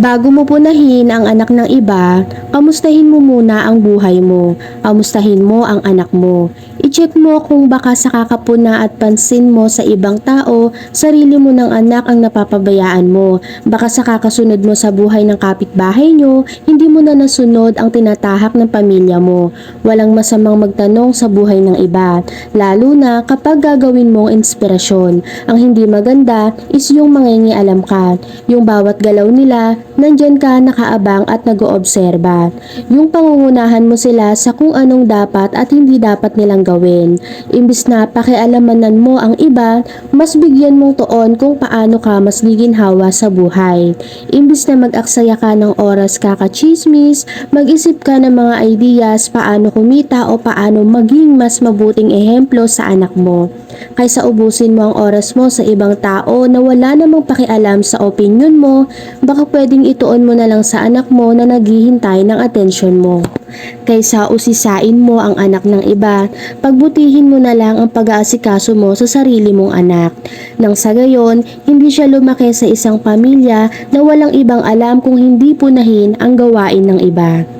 Bago mo punahin ang anak ng iba, kamustahin mo muna ang buhay mo. Kamustahin mo ang anak mo. I-check mo kung baka sa kakapuna at pansin mo sa ibang tao, sarili mo ng anak ang napapabayaan mo. Baka sa kakasunod mo sa buhay ng kapitbahay nyo, hindi mo na nasunod ang tinatahak ng pamilya mo. Walang masamang magtanong sa buhay ng iba, lalo na kapag gagawin mong inspirasyon. Ang hindi maganda is yung mangingialam ka, yung bawat galaw nila, nandyan ka nakaabang at nag-oobserba. Yung pangungunahan mo sila sa kung anong dapat at hindi dapat nilang gawin. Imbis na pakialamanan mo ang iba, mas bigyan mong toon kung paano ka mas giginhawa sa buhay. Imbis na mag-aksaya ka ng oras kakachismis, mag-isip ka ng mga ideas paano kumita o paano maging mas mabuting ehemplo sa anak mo. Kaysa ubusin mo ang oras mo sa ibang tao na wala namang pakialam sa opinion mo, baka pwedeng ituon mo na lang sa anak mo na naghihintay ng atensyon mo. Kaysa usisain mo ang anak ng iba, pagbutihin mo na lang ang pag-aasikaso mo sa sarili mong anak. Nang sa gayon, hindi siya lumaki sa isang pamilya na walang ibang alam kung hindi punahin ang gawain ng iba.